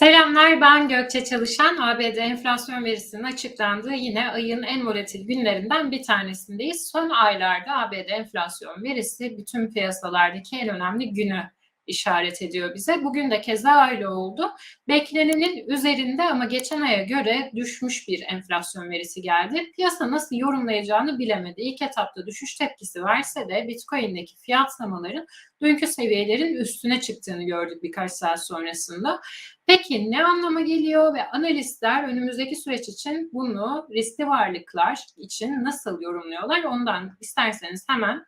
Selamlar, ben Gökçe Çalışan. ABD enflasyon verisinin açıklandığı yine ayın en volatil günlerinden bir tanesindeyiz. Son aylarda ABD enflasyon verisi bütün piyasalardaki en önemli günü işaret ediyor bize. Bugün de keza öyle oldu. Beklenenin üzerinde ama geçen aya göre düşmüş bir enflasyon verisi geldi. Piyasa nasıl yorumlayacağını bilemedi. İlk etapta düşüş tepkisi verse de Bitcoin'deki fiyatlamaların dünkü seviyelerin üstüne çıktığını gördük birkaç saat sonrasında. Peki ne anlama geliyor ve analistler önümüzdeki süreç için bunu riskli varlıklar için nasıl yorumluyorlar? Ondan isterseniz hemen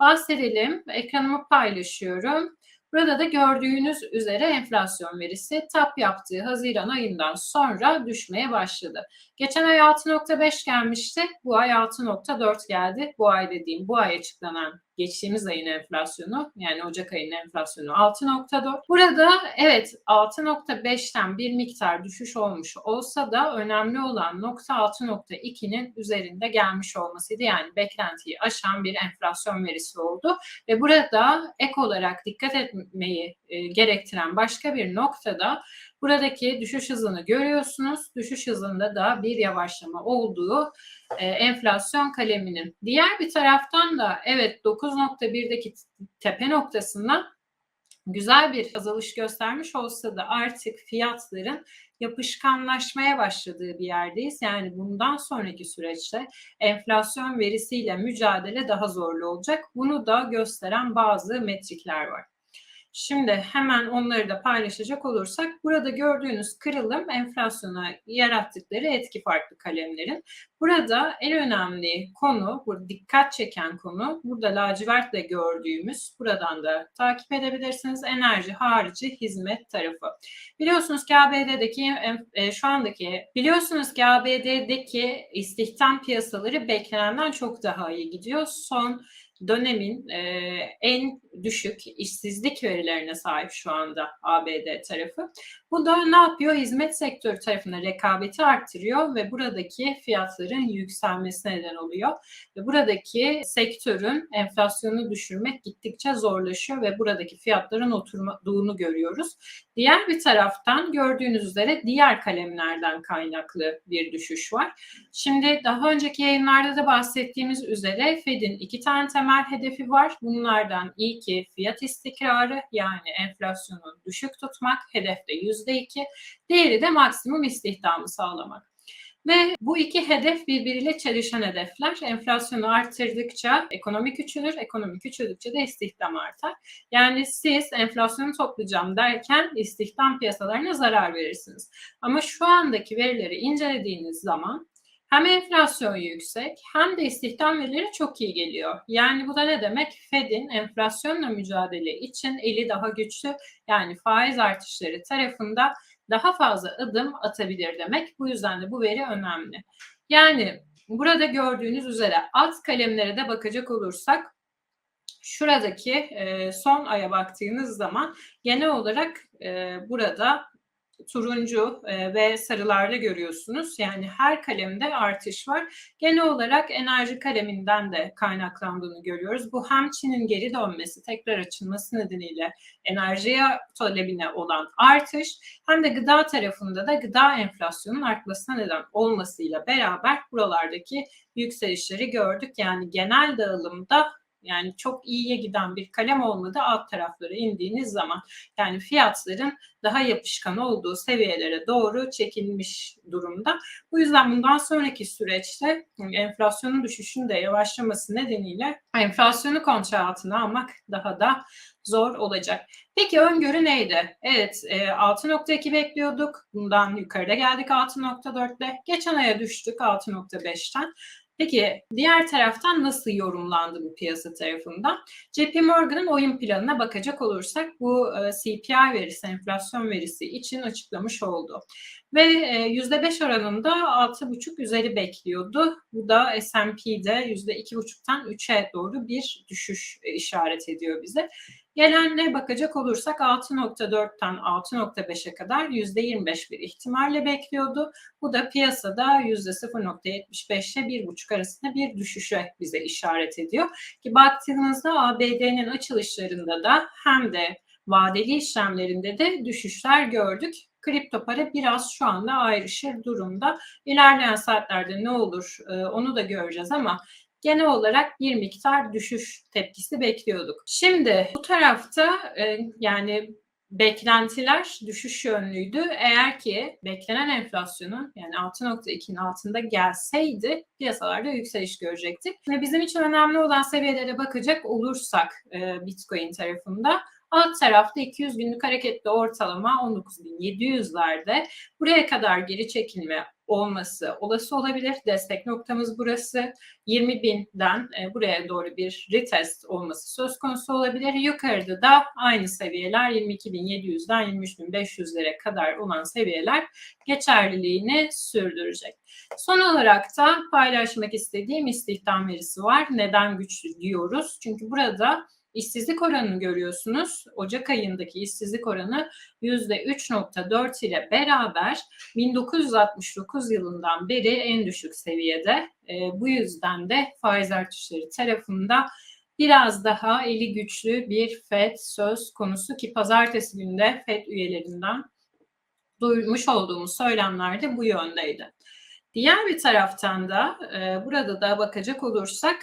bahsedelim. Ekranımı paylaşıyorum. Burada da gördüğünüz üzere enflasyon verisi tap yaptığı Haziran ayından sonra düşmeye başladı. Geçen ay 6.5 gelmişti. Bu ay 6.4 geldi. Bu ay dediğim bu ay açıklanan geçtiğimiz ayın enflasyonu yani Ocak ayının enflasyonu 6.4. Burada evet 6.5'ten bir miktar düşüş olmuş olsa da önemli olan nokta 6.2'nin üzerinde gelmiş olmasıydı. Yani beklentiyi aşan bir enflasyon verisi oldu ve burada ek olarak dikkat etmeyi e, gerektiren başka bir noktada buradaki düşüş hızını görüyorsunuz. Düşüş hızında da bir yavaşlama olduğu e, enflasyon kaleminin. Diğer bir taraftan da evet 9.1'deki tepe noktasında güzel bir azalış göstermiş olsa da artık fiyatların yapışkanlaşmaya başladığı bir yerdeyiz. Yani bundan sonraki süreçte enflasyon verisiyle mücadele daha zorlu olacak. Bunu da gösteren bazı metrikler var. Şimdi hemen onları da paylaşacak olursak burada gördüğünüz kırılım enflasyona yarattıkları etki farklı kalemlerin. Burada en önemli konu, burada dikkat çeken konu, burada lacivertle gördüğümüz, buradan da takip edebilirsiniz, enerji harici hizmet tarafı. Biliyorsunuz ki ABD'deki e, şu andaki, biliyorsunuz ki ABD'deki istihdam piyasaları beklenenden çok daha iyi gidiyor. Son dönemin e, en düşük işsizlik verilerine sahip şu anda ABD tarafı. Bu da ne yapıyor? Hizmet sektörü tarafına rekabeti arttırıyor ve buradaki fiyatların yükselmesine neden oluyor. Ve buradaki sektörün enflasyonu düşürmek gittikçe zorlaşıyor ve buradaki fiyatların oturduğunu görüyoruz. Diğer bir taraftan gördüğünüz üzere diğer kalemlerden kaynaklı bir düşüş var. Şimdi daha önceki yayınlarda da bahsettiğimiz üzere Fed'in iki tane temel hedefi var. Bunlardan ilki fiyat istikrarı yani enflasyonu düşük tutmak. Hedef de %2. Diğeri de maksimum istihdamı sağlamak. Ve bu iki hedef birbiriyle çelişen hedefler. Enflasyonu arttırdıkça ekonomi küçülür, ekonomi küçüldükçe de istihdam artar. Yani siz enflasyonu toplayacağım derken istihdam piyasalarına zarar verirsiniz. Ama şu andaki verileri incelediğiniz zaman hem enflasyon yüksek hem de istihdam verileri çok iyi geliyor. Yani bu da ne demek? Fed'in enflasyonla mücadele için eli daha güçlü yani faiz artışları tarafında daha fazla adım atabilir demek. Bu yüzden de bu veri önemli. Yani burada gördüğünüz üzere alt kalemlere de bakacak olursak şuradaki e, son aya baktığınız zaman genel olarak e, burada turuncu e, ve sarılarda görüyorsunuz. Yani her kalemde artış var. Genel olarak enerji kaleminden de kaynaklandığını görüyoruz. Bu hem Çin'in geri dönmesi, tekrar açılması nedeniyle enerjiye talebine olan artış hem de gıda tarafında da gıda enflasyonun artmasına neden olmasıyla beraber buralardaki yükselişleri gördük. Yani genel dağılımda yani çok iyiye giden bir kalem olmadı alt taraflara indiğiniz zaman. Yani fiyatların daha yapışkan olduğu seviyelere doğru çekilmiş durumda. Bu yüzden bundan sonraki süreçte enflasyonun düşüşünün de yavaşlaması nedeniyle enflasyonu kontrol altına almak daha da zor olacak. Peki öngörü neydi? Evet 6.2 e, bekliyorduk. Bundan yukarıda geldik 6.4'le. Geçen aya düştük 6.5'ten. Peki diğer taraftan nasıl yorumlandı bu piyasa tarafından? JP Morgan'ın oyun planına bakacak olursak bu CPI verisi, enflasyon verisi için açıklamış oldu. Ve %5 e, oranında 6,5 üzeri bekliyordu. Bu da S&P'de %2,5'tan 3'e doğru bir düşüş e, işaret ediyor bize. Gelenle bakacak olursak 6.4'ten 6.5'e kadar %25 bir ihtimalle bekliyordu. Bu da piyasada %0.75 ile 1.5 arasında bir düşüşe bize işaret ediyor. Ki baktığınızda ABD'nin açılışlarında da hem de vadeli işlemlerinde de düşüşler gördük. Kripto para biraz şu anda ayrışır durumda. İlerleyen saatlerde ne olur e, onu da göreceğiz ama genel olarak bir miktar düşüş tepkisi bekliyorduk. Şimdi bu tarafta e, yani beklentiler düşüş yönlüydü. Eğer ki beklenen enflasyonun yani 6.2'nin altında gelseydi piyasalarda yükseliş görecektik. Ve bizim için önemli olan seviyelere bakacak olursak e, Bitcoin tarafında Alt tarafta 200 günlük hareketli ortalama 19.700'lerde. Buraya kadar geri çekilme olması olası olabilir. Destek noktamız burası. 20.000'den e, buraya doğru bir retest olması söz konusu olabilir. Yukarıda da aynı seviyeler 22.700'den 23.500'lere kadar olan seviyeler geçerliliğini sürdürecek. Son olarak da paylaşmak istediğim istihdam verisi var. Neden güçlü diyoruz? Çünkü burada İşsizlik oranını görüyorsunuz. Ocak ayındaki işsizlik oranı %3.4 ile beraber 1969 yılından beri en düşük seviyede. E, bu yüzden de faiz artışları tarafında biraz daha eli güçlü bir FED söz konusu ki pazartesi günde FED üyelerinden duymuş olduğumuz söylemler de bu yöndeydi. Diğer bir taraftan da e, burada da bakacak olursak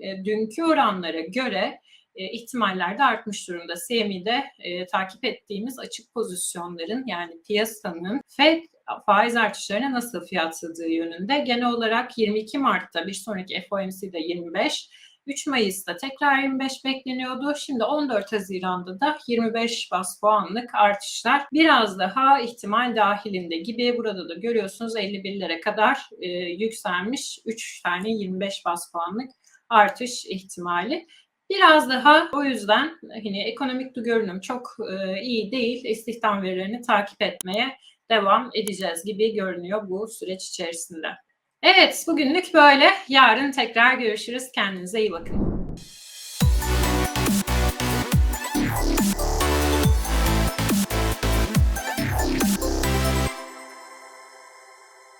e, dünkü oranlara göre e, ihtimaller de artmış durumda. CME'de e, takip ettiğimiz açık pozisyonların yani piyasanın FED faiz artışlarına nasıl fiyatladığı yönünde. Genel olarak 22 Mart'ta bir sonraki FOMC'de 25, 3 Mayıs'ta tekrar 25 bekleniyordu. Şimdi 14 Haziran'da da 25 bas puanlık artışlar biraz daha ihtimal dahilinde gibi. Burada da görüyorsunuz 51'lere kadar e, yükselmiş 3 tane 25 bas puanlık artış ihtimali. Biraz daha o yüzden hani ekonomik görünüm çok e, iyi değil. İstihdam verilerini takip etmeye devam edeceğiz gibi görünüyor bu süreç içerisinde. Evet, bugünlük böyle. Yarın tekrar görüşürüz. Kendinize iyi bakın.